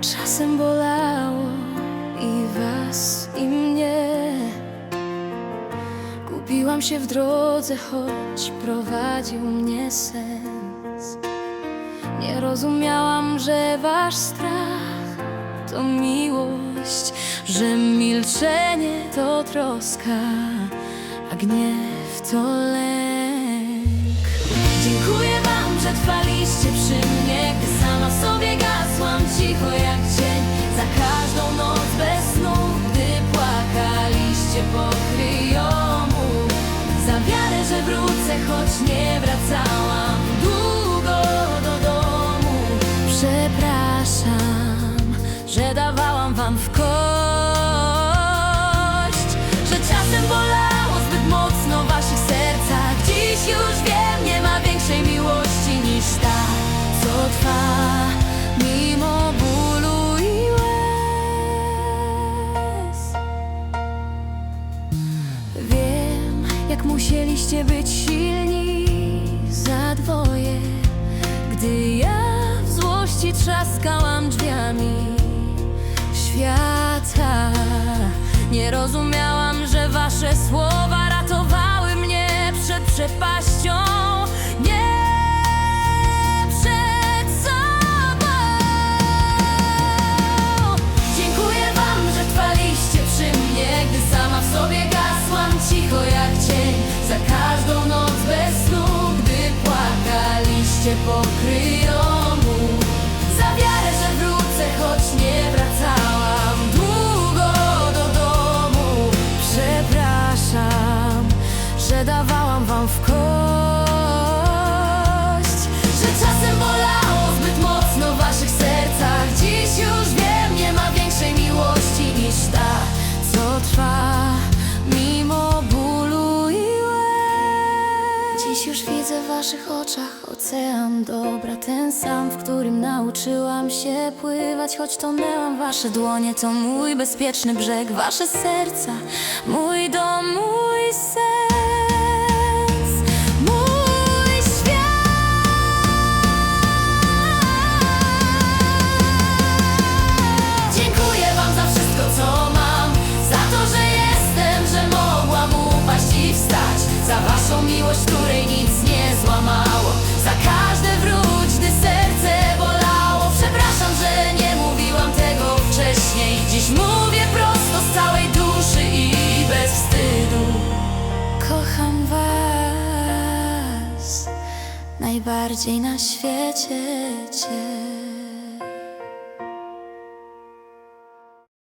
Czasem bolało i was, i mnie. Gubiłam się w drodze, choć prowadził mnie sens. Nie rozumiałam, że wasz strach to miłość, że milczenie to troska, a gniew to lęk. Dziękuję wam, że trwaliście przy mnie, gdy sama sobie gasłam cicho jak cień. Za każdą noc bez snu, gdy płakaliście pokryjomu. Za wiarę, że wrócę, choć nie wracałam długo do domu. Przepraszam, że dawałam wam w kość, jak musieliście być silni za dwoje, gdy ja w złości trzaskałam drzwiami świata. Nie rozumiałam, że wasze słowa ratowały mnie przed przepaścią. Dziś już widzę w waszych oczach ocean dobra, ten sam, w którym nauczyłam się pływać, choć tonęłam wasze dłonie, to mój bezpieczny brzeg, wasze serca, mój miłość, której nic nie złamało, za każde wróć, gdy serce bolało. Przepraszam, że nie mówiłam tego wcześniej, dziś mówię prosto z całej duszy i bez wstydu. Kocham was najbardziej na świecie. Cię.